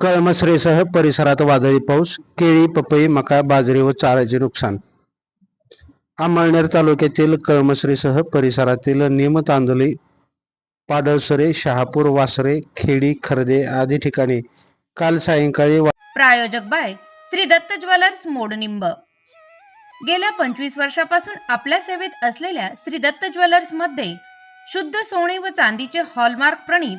कळमसरेसह परिसरात वादळी पाऊस केळी पपई मका बाजरी व चाऱ्याचे नुकसान. अंमळनेर तालुक्यातील कळमसरीसह परिसरातील निम पाडळसरे शहापूर वासरे खेडी खर्दे आदी ठिकाणी काल सायंकाळी प्रायोजक बाय श्री दत्त ज्वेलर्स मोडनिंब गेल्या पंचवीस वर्षापासून आपल्या सेवेत असलेल्या श्री दत्त ज्वेलर्समध्ये शुद्ध सोने व चांदीचे हॉलमार्क प्रणीत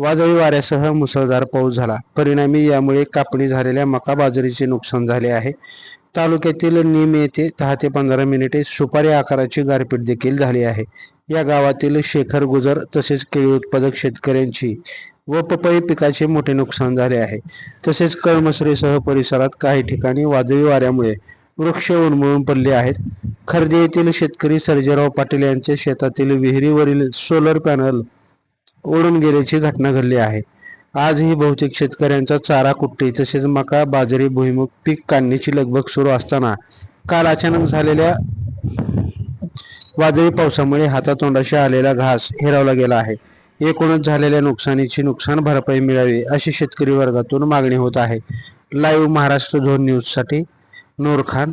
वादळी वाऱ्यासह मुसळधार पाऊस झाला. परिणामी यामुळे कापणी झालेल्या मका बाजरीचे नुकसान झाले आहे. तालुक्यातील निम येथे दहा ते पंधरा मिनिटे सुपारी आकाराची गारपीट देखील झाली आहे. या गावातील शेखर गुजर तसेच केळी उत्पादक शेतकऱ्यांची व पपई पिकाचे मोठे नुकसान झाले आहे. तसेच कळमसरीसह परिसरात काही ठिकाणी वादळी वाऱ्यामुळे वृक्ष उन्मळून पडले आहेत. खर्दे येथील शेतकरी सर्जेराव पाटील यांच्या शेतातील विहिरीवरील सोलर पॅनल ओढून गेल्याची घटना घडली आहे. आजही बहुतेक शेतकऱ्यांचा चारा कुट्टी तसेच मका बाजरी भुईमुग पीक काढण्याची लगबग सुरू असताना काल अचानक झालेल्या वादळी पावसामुळे हातातोंडाशी आलेला घास हिरावला गेला आहे. एकूणच झालेल्या नुकसानीची नुकसान भरपाई मिळावी अशी शेतकरी वर्गातून मागणी होत आहे. लाईव्ह महाराष्ट्र झोन न्यूजसाठी नूर खान